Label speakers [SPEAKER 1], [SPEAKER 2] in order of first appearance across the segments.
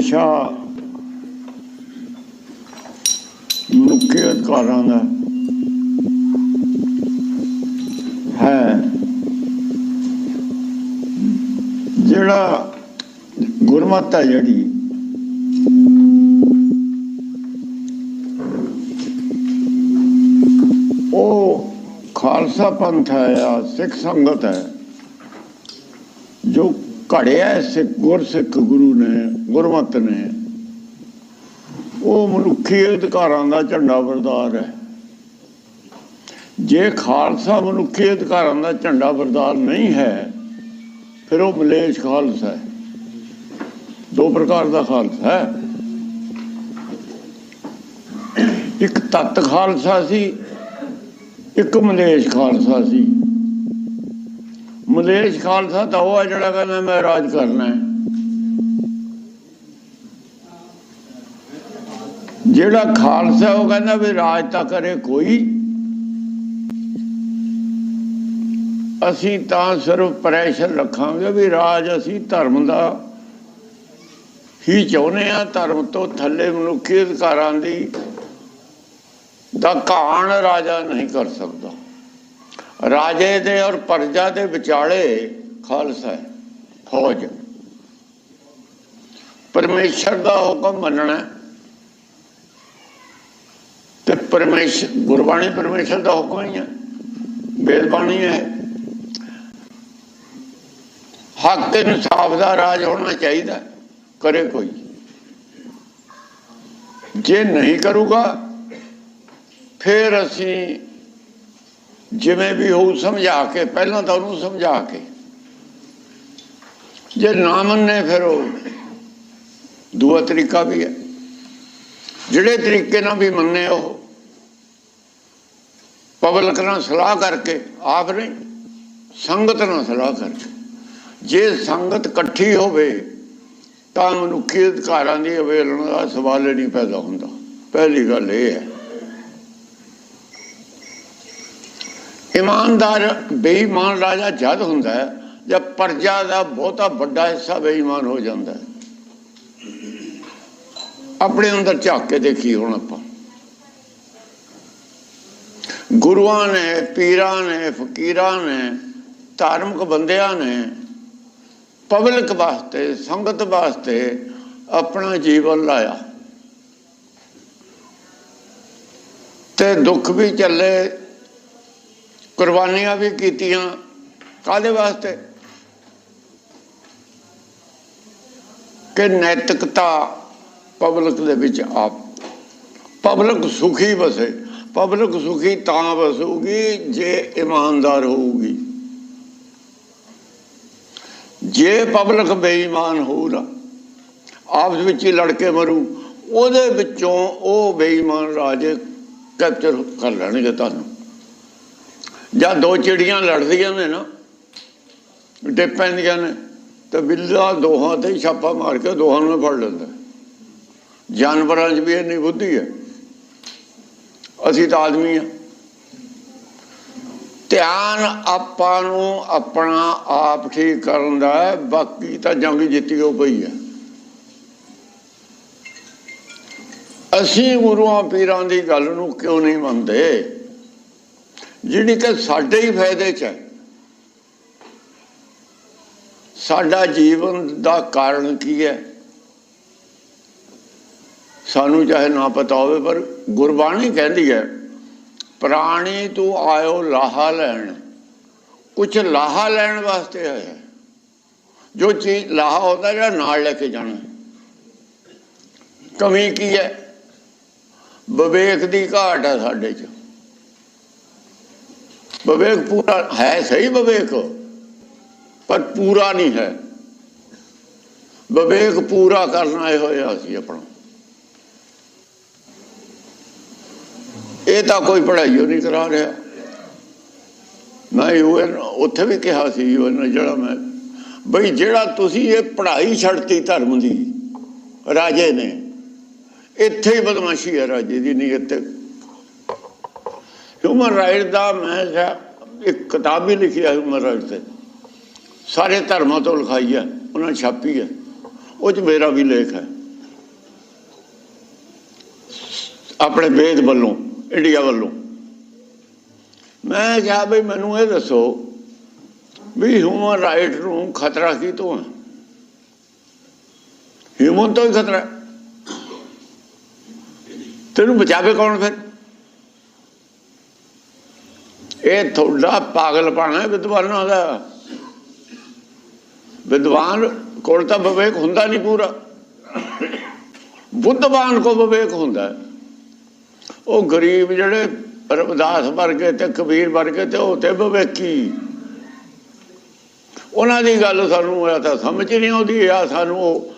[SPEAKER 1] ਵਿਸ਼ਾ ਮਨੁੱਖੀ ਅਧਿਕਾਰਾਂ ਦਾ ਹੈ। ਜਿਹੜਾ ਗੁਰਮਤ ਹੈ ਜਿਹੜੀ, ਉਹ ਖਾਲਸਾ ਪੰਥ ਹੈ ਜਾਂ ਸਿੱਖ ਸੰਗਤ ਹੈ। ਘੜਿਆ ਸਿੱਖ, ਗੁਰਸਿੱਖ ਗੁਰੂ ਨੇ, ਗੁਰਮਤ ਨੇ। ਉਹ ਮਨੁੱਖੀ ਅਧਿਕਾਰਾਂ ਦਾ ਝੰਡਾ ਬਰਦਾਰ ਹੈ। ਜੇ ਖਾਲਸਾ ਮਨੁੱਖੀ ਅਧਿਕਾਰਾਂ ਦਾ ਝੰਡਾ ਬਰਦਾਰ ਨਹੀਂ ਹੈ, ਫਿਰ ਉਹ ਮਲੇਸ਼ ਖਾਲਸਾ ਹੈ। ਦੋ ਪ੍ਰਕਾਰ ਦਾ ਖਾਲਸਾ ਹੈ। ਇੱਕ ਤਤ ਖਾਲਸਾ ਸੀ, ਇੱਕ ਮਲੇਸ਼ ਖਾਲਸਾ ਸੀ। ਮਲੇਸ਼ ਖਾਲਸਾ ਤਾਂ ਉਹ ਹੈ ਜਿਹੜਾ ਕਹਿੰਦਾ ਮੈਂ ਰਾਜ ਕਰਨਾ ਹੈ। ਜਿਹੜਾ ਖਾਲਸਾ ਉਹ ਕਹਿੰਦਾ ਵੀ ਰਾਜ ਤਾਂ ਕਰੇ ਕੋਈ। ਅਸੀਂ ਤਾਂ ਸਿਰਫ ਪ੍ਰੈਸ਼ਰ ਰੱਖਾਂਗੇ ਵੀ ਰਾਜ ਅਸੀਂ ਧਰਮ ਦਾ ਹੀ ਚਾਹੁੰਦੇ ਆ ਧਰਮ ਤੋਂ ਥੱਲੇ ਮਨੁੱਖੀ ਅਧਿਕਾਰਾਂ ਦੀ ਦਾ ਕਾਣ ਰਾਜਾ ਨਹੀਂ ਕਰ ਸਕਦਾ। ਰਾਜੇ ਦੇ ਔਰ ਪਰਜਾ ਦੇ ਵਿਚਾਲੇ ਖਾਲਸਾ ਹੈ, ਫੌਜ। ਪਰਮੇਸ਼ਰ ਦਾ ਹੁਕਮ ਮੰਨਣਾ ਹੈ। ਤੇ ਪਰਮੇਸ਼ਰ ਗੁਰਬਾਣੀ ਪਰਮੇਸ਼ਰ ਦਾ ਹੁਕਮ ਹੀ ਹੈ। ਵੇਦ ਬਾਣੀ ਹੈ। ਹੱਕ ਤੇ ਇਨਸਾਫ ਦਾ ਰਾਜ ਹੋਣਾ ਚਾਹੀਦਾ ਕਰੇ ਕੋਈ। ਜੇ ਨਹੀਂ ਕਰੂਗਾ, ਫਿਰ ਅਸੀਂ ਜਿਵੇਂ ਵੀ ਹੋਊ ਸਮਝਾ ਕੇ, ਪਹਿਲਾਂ ਤਾਂ ਉਹਨੂੰ ਸਮਝਾ ਕੇ। ਜੇ ਨਾ ਮੰਨੇ ਫਿਰ ਉਹ ਦੂਆ ਤਰੀਕਾ ਵੀ ਹੈ। ਜਿਹੜੇ ਤਰੀਕੇ ਨਾਲ ਵੀ ਮੰਨੇ ਉਹ, ਪਬਲਿਕ ਨਾਲ ਸਲਾਹ ਕਰਕੇ, ਆਪ ਨਹੀਂ, ਸੰਗਤ ਨਾਲ ਸਲਾਹ ਕਰਕੇ। ਜੇ ਸੰਗਤ ਇਕੱਠੀ ਹੋਵੇ, ਤਾਂ ਮਨੁੱਖੀ ਅਧਿਕਾਰਾਂ ਦੀ ਅਵੇਲਣਾ ਦਾ ਸਵਾਲ ਨਹੀਂ ਪੈਦਾ ਹੁੰਦਾ। ਪਹਿਲੀ ਗੱਲ ਇਹ ਹੈ। ਇਮਾਨਦਾਰ, ਬੇਈਮਾਨ ਰਾਜਾ ਜਦ ਹੁੰਦਾ ਹੈ, ਜਦ ਪ੍ਰਜਾ ਦਾ ਬਹੁਤਾ ਵੱਡਾ ਹਿੱਸਾ ਬੇਈਮਾਨ ਹੋ ਜਾਂਦਾ ਹੈ। ਆਪਣੇ ਅੰਦਰ ਝਾਕ ਕੇ ਦੇਖੀ ਹੁਣ ਆਪਾਂ। ਗੁਰੂਆਂ ਨੇ, ਪੀਰਾਂ ਨੇ, ਫਕੀਰਾਂ ਨੇ, ਧਾਰਮਿਕ ਬੰਦਿਆਂ ਨੇ ਪਬਲਿਕ ਵਾਸਤੇ, ਸੰਗਤ ਵਾਸਤੇ ਆਪਣਾ ਜੀਵਨ ਲਾਇਆ। ਤੇ ਦੁੱਖ ਵੀ ਚੱਲੇ ਕੁਰਬਾਨੀਆਂ ਵੀ ਕੀਤੀਆਂ ਕਾਦੇ ਵਾਸਤੇ? ਕਿ ਨੈਤਿਕਤਾ ਪਬਲਿਕ ਦੇ ਵਿੱਚ ਆਪ ਪਬਲਿਕ ਸੁਖੀ ਵਸੇ, ਪਬਲਿਕ ਸੁਖੀ ਤਾਂ ਵਸੂਗੀ ਜੇ ਇਮਾਨਦਾਰ ਹੋਊਗੀ। ਜੇ ਪਬਲਿਕ ਬੇਈਮਾਨ ਹੋਊਗਾ, ਆਪਸ ਵਿੱਚ ਹੀ ਲੜ ਕੇ ਮਰੂ, ਉਹਦੇ ਵਿੱਚੋਂ ਉਹ ਬੇਈਮਾਨ ਰਾਜੇ ਕੈਪਚਰ ਕਰ ਲੈਣਗੇ ਤੁਹਾਨੂੰ। ਜਾਂ ਦੋ ਚਿੜੀਆਂ ਲੜਦੀਆਂ ਨੇ ਨਾ ਡੇ ਪੈਂਦੀਆਂ ਨੇ, ਤਾਂ ਬਿੱਲਾ ਦੋਹਾਂ ਤੇ ਛਾਪਾ ਮਾਰ ਕੇ ਦੋਹਾਂ ਨੂੰ ਫੜ ਲੈਂਦਾ। ਜਾਨਵਰਾਂ 'ਚ ਵੀ ਇੰਨੀ ਬੁੱਧੀ ਹੈ। ਅਸੀਂ ਤਾਂ ਆਦਮੀ ਆ ਧਿਆਨ ਆਪਾਂ ਨੂੰ ਆਪਣਾ ਆਪ ਠੀਕ ਕਰਨ ਦਾ ਹੈ, ਬਾਕੀ ਤਾਂ ਜੰਗ ਜਿੱਤੀ ਹੋ ਪਈ ਹੈ। ਅਸੀਂ ਗੁਰੂਆਂ ਪੀਰਾਂ ਦੀ ਗੱਲ ਨੂੰ ਕਿਉਂ ਨਹੀਂ ਮੰਨਦੇ? ਜਿਹੜੀ ਕਿ ਸਾਡੇ ਹੀ ਫਾਇਦੇ 'ਚ ਹੈ। ਸਾਡਾ ਜੀਵਨ ਦਾ ਕਾਰਨ ਕੀ ਹੈ? ਸਾਨੂੰ ਚਾਹੇ ਨਾ ਪਤਾ ਹੋਵੇ, ਪਰ ਗੁਰਬਾਣੀ ਕਹਿੰਦੀ ਹੈ, ਪ੍ਰਾਣੀ ਤੂੰ ਆਇਓ ਲਾਹਾ ਲੈਣ। ਕੁਝ ਲਾਹਾ ਲੈਣ ਵਾਸਤੇ ਆਇਆ ਜੋ ਚੀਜ਼ ਲਾਹਾ ਹੁੰਦਾ ਜਿਹੜਾ ਨਾਲ ਲੈ ਕੇ ਜਾਣਾ ਕਮੀ ਕੀ ਹੈ? ਵਿਵੇਕ ਦੀ ਘਾਟ ਹੈ ਸਾਡੇ 'ਚ। ਵਿਵੇਕ ਪੂਰਾ ਹੈ ਸਹੀ ਵਿਵੇਕ, ਪਰ ਪੂਰਾ ਨਹੀਂ ਹੈ। ਵਿਵੇਕ ਪੂਰਾ ਕਰਨ ਆਏ ਹੋਇਆ ਸੀ ਆਪਣਾ। ਇਹ ਤਾਂ ਕੋਈ ਪੜ੍ਹਾਈ ਨਹੀਂ ਕਰਾ ਰਿਹਾ। ਮੈਂ ਯੂਐਨ ਉੱਥੇ ਵੀ ਕਿਹਾ ਸੀ ਯੂਐਨ ਜਿਹੜਾ ਮੈਂ, ਬਈ ਜਿਹੜਾ ਤੁਸੀਂ ਇਹ ਪੜ੍ਹਾਈ ਛੱਡਤੀ ਧਰਮ ਦੀ, ਰਾਜੇ ਨੇ, ਇੱਥੇ ਹੀ ਬਦਮਾਸ਼ੀ ਹੈ ਰਾਜੇ ਦੀ ਨੀਅਤ ਤੇ ਹਿਊਮਨ ਰਾਈਟ ਦਾ ਮੈਂ ਇੱਕ ਕਿਤਾਬ ਵੀ ਲਿਖੀ ਹੈ ਹਿਊਮਨ ਰਾਈਟ ਤੇ। ਸਾਰੇ ਧਰਮਾਂ ਤੋਂ ਲਿਖਾਈ ਹੈ ਉਹਨਾਂ ਛਾਪੀ ਹੈ ਉਹ 'ਚ ਮੇਰਾ ਵੀ ਲੇਖ ਹੈ। ਆਪਣੇ ਵੇਦ ਵੱਲੋਂ, ਇੰਡੀਆ ਵੱਲੋਂ। ਮੈਂ ਕਿਹਾ ਬਈ ਮੈਨੂੰ ਇਹ ਦੱਸੋ ਵੀ ਹਿਊਮਨ ਰਾਈਟ ਨੂੰ ਖਤਰਾ ਕੀ ਤੋਂ ਹੈ? ਹਿਊਮਨ ਤੋਂ ਹੀ ਖਤਰਾ ਤੈਨੂੰ ਬਚਾਵੇ ਕੌਣ ਫਿਰ? ਇਹ ਤੁਹਾਡਾ ਪਾਗਲਪਣ ਹੈ ਵਿਦਵਾਨਾਂ ਦਾ। ਵਿਦਵਾਨ ਕੋਲ ਤਾਂ ਵਿਵੇਕ ਹੁੰਦਾ ਨਹੀਂ ਪੂਰਾ। ਬੁੱਧਵਾਨ ਕੋ ਵਿਵੇਕ ਹੁੰਦਾ। ਉਹ ਗਰੀਬ ਜਿਹੜੇ ਰਵਿਦਾਸ ਵਰਗੇ ਤੇ ਕਬੀਰ ਵਰਗੇ ਤੇ ਉਹ ਤੇ ਵਿਵੇਕੀ। ਉਹਨਾਂ ਦੀ ਗੱਲ ਸਾਨੂੰ ਆ ਤਾਂ ਸਮਝ ਨਹੀਂ ਆਉਂਦੀ ਆ ਸਾਨੂੰ ਉਹ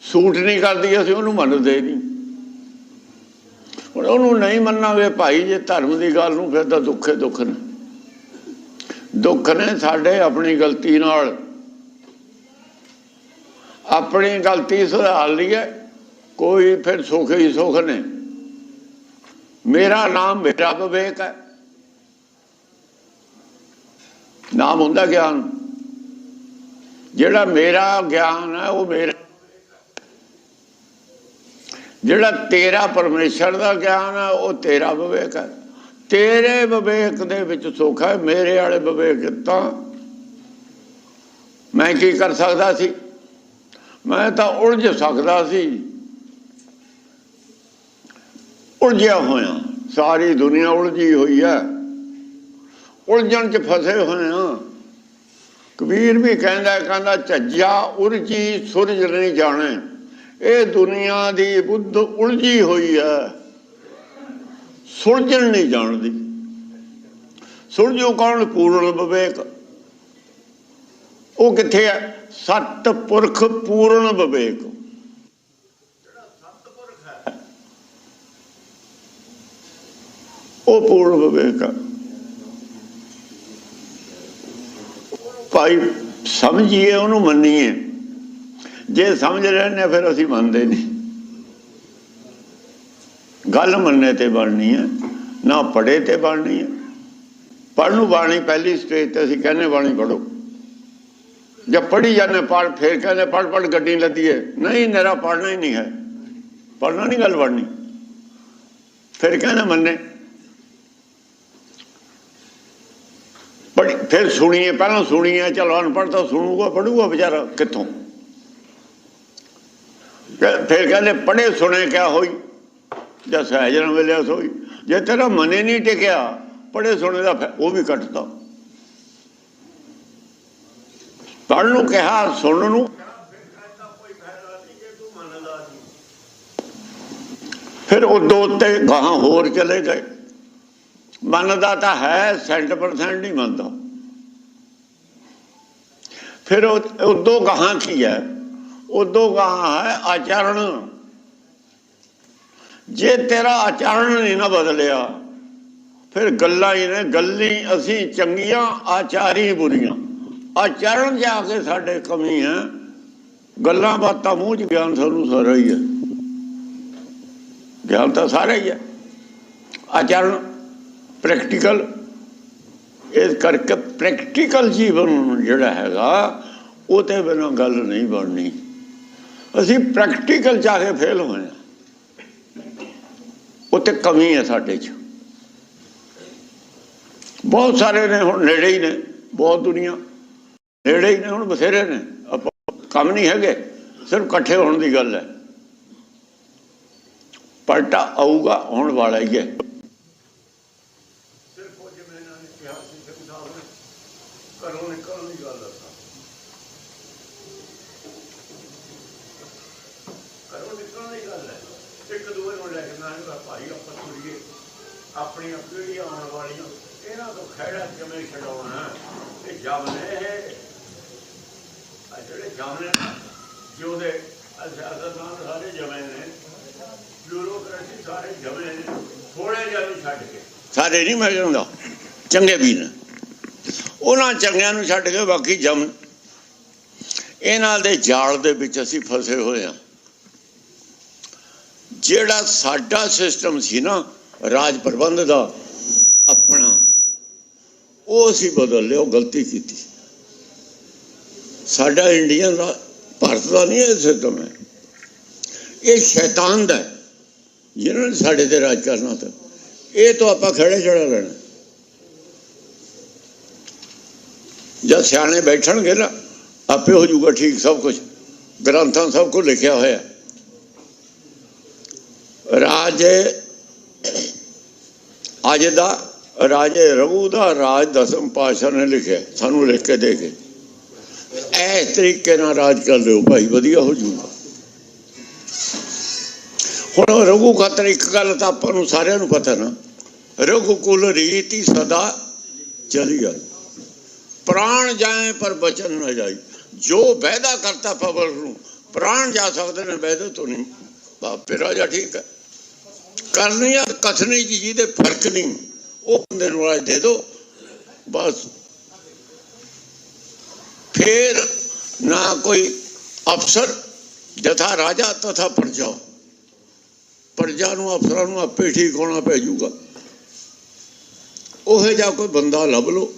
[SPEAKER 1] ਸੂਟ ਨਹੀਂ ਕਰਦੀ, ਅਸੀਂ ਉਹਨੂੰ ਮੰਨਦੇ ਨਹੀਂ। ਹੁਣ ਉਹਨੂੰ ਨਹੀਂ ਮੰਨਾਂਗੇ ਭਾਈ, ਜੇ ਧਰਮ ਦੀ ਗੱਲ ਨੂੰ ਫਿਰ ਤਾਂ ਦੁੱਖੇ ਦੁੱਖ ਨੇ। ਦੁੱਖ ਨੇ ਸਾਡੇ ਆਪਣੀ ਗਲਤੀ ਨਾਲ। ਆਪਣੀ ਗਲਤੀ ਸੁਧਾਰ ਲਈਏ, ਕੋਈ ਫਿਰ ਸੁੱਖ ਹੀ ਸੁੱਖ ਨੇ। ਮੇਰਾ ਨਾਮ ਮੇਰਾ ਵਿਵੇਕ ਹੈ। ਨਾਮ ਹੁੰਦਾ ਗਿਆਨ। ਜਿਹੜਾ ਮੇਰਾ ਗਿਆਨ ਹੈ, ਉਹ ਮੇਰਾ ਜਿਹੜਾ ਤੇਰਾ ਪਰਮੇਸ਼ਰ ਦਾ ਗਿਆਨ ਹੈ ਉਹ ਤੇਰਾ ਵਿਵੇਕ ਹੈ ਤੇਰੇ ਵਿਵੇਕ ਦੇ ਵਿੱਚ ਸੁੱਖ ਹੈ ਮੇਰੇ ਵਾਲੇ ਵਿਵੇਕ ਤਾਂ ਮੈਂ ਕੀ ਕਰ ਸਕਦਾ ਸੀ? ਮੈਂ ਤਾਂ ਉਲਝ ਸਕਦਾ ਸੀ। ਉਲਝਿਆ ਹੋਇਆ। ਸਾਰੀ ਦੁਨੀਆ ਉਲਝੀ ਹੋਈ ਹੈ ਉਲਝਣ 'ਚ ਫਸੇ ਹੋਏ ਆ। ਕਬੀਰ ਵੀ ਕਹਿੰਦਾ ਕਹਿੰਦਾ, ਝੱਜਾ ਉਰਜੀ ਸੁਰਜ ਨਹੀਂ ਜਾਣੇ। ਇਹ ਦੁਨੀਆ ਦੀ ਬੁੱਧ ਉਲਝੀ ਹੋਈ ਹੈ। ਸੁਲਝਣ ਨਹੀਂ ਜਾਣਦੀ। ਸੁਲਝੋ ਕੌਣ? ਪੂਰਨ ਵਿਵੇਕ। ਉਹ ਕਿੱਥੇ ਹੈ? ਸਤ ਪੁਰਖ ਪੂਰਨ ਵਿਵੇਕ। ਉਹ ਪੂਰਨ ਵਿਵੇਕ ਹੈ। ਭਾਈ, ਸਮਝੀਏ, ਉਹਨੂੰ ਮੰਨੀਏ। ਜੇ ਸਮਝ ਰਹੇ ਨੇ ਫਿਰ ਅਸੀਂ ਮੰਨਦੇ ਨਹੀਂ। ਗੱਲ ਮੰਨਣੇ ਤੇ ਬਣਨੀ ਹੈ ਨਾ ਪੜੇ ਤੇ ਬਣਨੀ ਹੈ ਪੜ੍ਹ ਨੂੰ ਬਾਣੀ ਪਹਿਲੀ ਸਟੇਜ ਤੇ ਅਸੀਂ ਕਹਿੰਦੇ ਬਾਣੀ ਪੜੋ ਜਦ ਪੜ੍ਹੀ ਜਾਂਦੇ, ਪੜ੍ਹ ਫਿਰ ਕਹਿੰਦੇ ਪੜ੍ਹ ਪੜ੍ਹ ਗੱਡੀ ਲੱਦੀਏ ਨਹੀਂ, ਮੇਰਾ ਪੜ੍ਹਨਾ ਹੀ ਨਹੀਂ ਹੈ। ਪੜ੍ਹਨਾ ਨਹੀਂ ਗੱਲ ਬਣਨੀ। ਫਿਰ ਕਹਿੰਦੇ ਮੰਨੇ। ਪੜ੍ਹ ਫਿਰ ਸੁਣੀਏ, ਪਹਿਲਾਂ ਸੁਣੀਏ, ਚਲੋ ਅਨਪੜ੍ਹ ਤਾਂ ਸੁਣੂਗਾ ਪੜੂਗਾ ਵਿਚਾਰਾ ਕਿੱਥੋਂ? ਫਿਰ ਕਹਿੰਦੇ, ਪੜ੍ਹੇ, ਸੁਣੇ, ਕਿਆ ਹੋਈ? ਜਾਂ ਸਹਿਜ ਨਾਲ ਮਿਲਿਆ ਸੋਈ? ਜੇ ਤੇਰਾ ਮਨੇ ਨਹੀਂ ਟਿਕਿਆ, ਪੜ੍ਹੇ, ਸੁਣੇ ਦਾ ਫੈ- ਉਹ ਵੀ ਕੱਟਦਾ। ਪੜ੍ਹਨ ਨੂੰ ਕਿਹਾ, ਸੁਣਨ ਨੂੰ। ਫਿਰ ਉਹ ਦੋ ਤੇ ਗਾਹਾਂ ਹੋਰ ਚਲੇ ਗਏ। ਮੰਨਦਾ ਤਾਂ ਹੈ 100% ਨਹੀਂ ਮੰਨਦਾ। ਫਿਰ ਉਹ ਉਦੋਂ ਗਾਹਾਂ ਕੀ ਹੈ? ਉਦੋਂ ਗਾਹਾਂ ਹੈ, ਆਚਰਣ। ਜੇ ਤੇਰਾ ਆਚਰਣ ਨਹੀਂ ਨਾ ਬਦਲਿਆ, ਫਿਰ ਗੱਲਾਂ ਹੀ ਨੇ, ਗੱਲੀ ਅਸੀਂ ਚੰਗੀਆਂ, ਆਚਾਰੀ ਬੁਰੀਆਂ। ਆਚਰਣ ਜਾ ਕੇ ਸਾਡੇ ਕਮੀ ਹੈ। ਗੱਲਾਂ ਬਾਤਾਂ ਮੂੰਹ ਚ ਗਿਆਨ ਸਾਨੂੰ ਸਾਰਾ ਹੀ ਹੈ। ਗਿਆਨ ਤਾਂ ਸਾਰਾ ਹੀ ਹੈ। ਆਚਰਣ ਪ੍ਰੈਕਟੀਕਲ ਇਸ ਕਰਕੇ ਪ੍ਰੈਕਟੀਕਲ ਜੀਵਨ ਜਿਹੜਾ ਹੈਗਾ ਉਹ ਤੇ ਬਿਨਾਂ ਗੱਲ ਨਹੀਂ ਬਣਨੀ। ਅਸੀਂ ਪ੍ਰੈਕਟੀਕਲ ਜਾ ਕੇ ਫੇਲ ਹੋਏ ਹਾਂ। ਉਹ ਤੇ ਕਮੀ ਹੈ ਸਾਡੇ 'ਚ। ਬਹੁਤ ਸਾਰੇ ਨੇ ਹੁਣ ਨੇੜੇ ਹੀ ਨੇ, ਬਹੁਤ ਦੁਨੀਆ। ਨੇੜੇ ਹੀ ਨੇ, ਹੁਣ ਬਥੇਰੇ ਨੇ। ਆਪਾਂ ਕੰਮ ਨਹੀਂ ਹੈਗੇ, ਸਿਰਫ ਇਕੱਠੇ ਹੋਣ ਦੀ ਗੱਲ ਹੈ। ਪਲਟਾ ਆਊਗਾ, ਆਉਣ ਵਾਲਾ ਹੀ ਹੈ
[SPEAKER 2] ਸਿਰਫ ਉਹ ਜਿਵੇਂ ਇਹਨਾਂ ਨੇ ਕਿਹਾ ਸੀ ਸਿੰਘ ਸਾਹਿਬ ਨੇ ਘਰੋਂ ਨਿਕਲਣ ਦੀ ਗੱਲ ਦੱਸਾਂ ਘਰੋਂ ਨਿਕਲਣ ਦੀ ਗੱਲ ਹੈ ਇੱਕ ਦੂਏ ਨੂੰ ਲੈ ਕੇ ਮੈਂ ਕਿਹਾ, ਭਾਈ, ਆਪਾਂ ਤੁਰੀਏ। ਆਪਣੀਆਂ ਪੀੜ੍ਹੀਆਂ ਆਉਣ ਵਾਲੀਆਂ ਇਹਨਾਂ ਤੋਂ ਖਹਿੜਾ ਕਿਵੇਂ ਛਡਾਉਣਾ? ਇਹ ਜਮਨੇ ਆ ਜਿਹੜੇ ਜਮਨੇ ਜਿਉਂਦੇ ਸਿਆਸਤਦਾਨ ਸਾਰੇ ਜਮੇ ਨੇ। ਬਿਊਰੋਕ੍ਰੇਸੀ ਸਾਰੇ ਜਮੇ ਨੇ। ਥੋੜੇ ਜਿਹਾ ਨੂੰ ਛੱਡ ਕੇ।
[SPEAKER 1] ਸਾਰੇ ਨਹੀਂ ਮੈਂ ਕਹਿੰਦਾ ਚੰਗੇ ਵੀ ਨੇ ਉਹਨਾਂ ਚੰਗਿਆਂ ਨੂੰ ਛੱਡ ਕੇ ਬਾਕੀ ਜਮ ਇਹਨਾਂ ਦੇ ਜਾਲ ਦੇ ਵਿੱਚ ਅਸੀਂ ਫਸੇ ਹੋਏ ਹਾਂ। ਜਿਹੜਾ ਸਾਡਾ ਸਿਸਟਮ ਸੀ ਨਾ ਰਾਜ ਪ੍ਰਬੰਧ ਦਾ, ਆਪਣਾ, ਉਹ ਅਸੀਂ ਬਦਲ ਲਿਆ, ਉਹ ਗਲਤੀ ਕੀਤੀ। ਸਾਡਾ ਇੰਡੀਅਨ ਦਾ ਭਾਰਤ ਦਾ ਨਹੀਂ ਇਹ ਸਿਸਟਮ ਹੈ। ਇਹ ਸ਼ੈਤਾਨ ਦਾ ਜਿਹਨਾਂ ਨੇ ਸਾਡੇ ਤੇ ਰਾਜ ਕਰਨਾ ਤਾਂ। ਇਹ ਤੋਂ ਆਪਾਂ ਖੜੇ ਚੜਾ ਲੈਣਾ। ਜਦ ਸਿਆਣੇ ਬੈਠਣਗੇ ਨਾ, ਆਪੇ ਹੋ ਜਾਊਗਾ ਠੀਕ ਸਭ ਕੁਝ ਗ੍ਰੰਥਾਂ ਸਭ ਕੁਝ ਲਿਖਿਆ ਹੋਇਆ। ਰਾਜੇ, ਅੱਜ ਦਾ ਰਾਜੇ, ਰਘੂ ਦਾ ਰਾਜ ਦਸਮ ਪਾਤਸ਼ਾਹ ਨੇ ਲਿਖਿਆ, ਸਾਨੂੰ ਲਿਖ ਕੇ ਦੇ ਕੇ। ਇਸ ਤਰੀਕੇ ਨਾਲ ਰਾਜ ਕਰ ਲਿਓ ਭਾਈ, ਵਧੀਆ ਹੋ ਜਾਊਗਾ ਹੁਣ ਰਘੂ ਖਾਤਰ ਇੱਕ ਗੱਲ ਤਾਂ ਆਪਾਂ ਨੂੰ ਸਾਰਿਆਂ ਨੂੰ ਪਤਾ ਨਾ, ਰਘੂ ਕੁਲ ਰੀਤੀ ਸਦਾ ਚਲੀ ਆਈ। ਪ੍ਰਾਣ ਜਾਏ ਪਰ ਬਚਨ ਨਾ ਜਾਈ। ਜੋ ਵਾਅਦਾ ਕਰਤਾ ਪਵਨ ਨੂੰ, ਪ੍ਰਾਣ ਜਾ ਸਕਦੇ ਨੇ, ਵਾਅਦੇ ਤੋਂ ਨਹੀਂ। ਬਾਪੇ ਰਾਜਾ ਠੀਕ ਹੈ। ਕਰਨੀ ਆ, ਕਥਨੀ ਜੀ, ਜਿਹਦੇ ਫ਼ਰਕ ਨਹੀਂ, ਉਹ ਬੰਦੇ ਨੂੰ ਰਾਜ ਦੇ ਦਿਓ ਬਸ। ਫੇਰ ਨਾ ਕੋਈ ਅਫਸਰ, ਜਥਾ ਰਾਜਾ, ਤਥਾ ਪ੍ਰਜਾ। ਪਰਜਾ ਨੂੰ, ਅਫਸਰਾਂ ਨੂੰ ਆਪੇ ਠੀਕ ਹੋਣਾ ਪੈ ਜਾਊਗਾ ਉਹ ਜਿਹਾ ਕੋਈ ਬੰਦਾ ਲੱਭ ਲੋ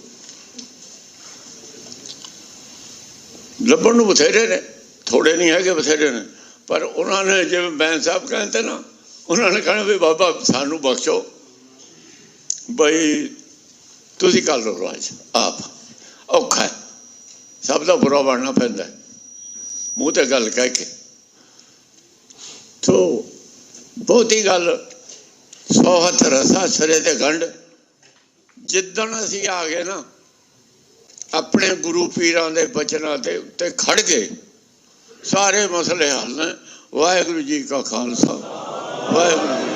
[SPEAKER 1] ਲੱਭਣ ਨੂੰ ਬਥੇਰੇ ਨੇ, ਥੋੜੇ ਨਹੀਂ ਹੈਗੇ ਬਥੇਰੇ ਨੇ, ਪਰ ਉਹਨਾਂ ਨੇ ਜਿਵੇਂ ਬੈਂਸ ਸਾਹਿਬ ਕਹਿੰਦੇ ਨਾ ਉਹਨਾਂ ਨੇ ਕਹਿਣਾ ਵੀ ਬਾਬਾ, ਸਾਨੂੰ ਬਖਸ਼ੋ। ਬਈ, ਤੁਸੀਂ ਕਰ ਲਓ ਰਾਜ, ਆਪ। ਔਖਾ ਹੈ। ਸਭ ਦਾ ਬੁਰਾ ਬਣਨਾ ਪੈਂਦਾ ਮੂੰਹ ਤੇ ਗੱਲ ਕਹਿ ਕੇ। ਤੋ, ਬਹੁਤੀ ਗੱਲ ਸੌ ਹੱਥ ਰਸਾ ਸਿਰੇ ਤੇ ਗੰਢ ਜਿੱਦਣ ਅਸੀਂ ਆ ਗਏ ਨਾ, ਆਪਣੇ ਗੁਰੂ ਪੀਰਾਂ ਦੇ ਬਚਨਾਂ ਤੇ ਉੱਤੇ ਖੜ ਗਏ। ਸਾਰੇ ਮਸਲੇ ਹੱਲ ਨੇ। ਵਾਹਿਗੁਰੂ ਜੀ ਕਾ ਖਾਲਸਾ। ਵਾਹਿਗੁਰੂ ਜੀ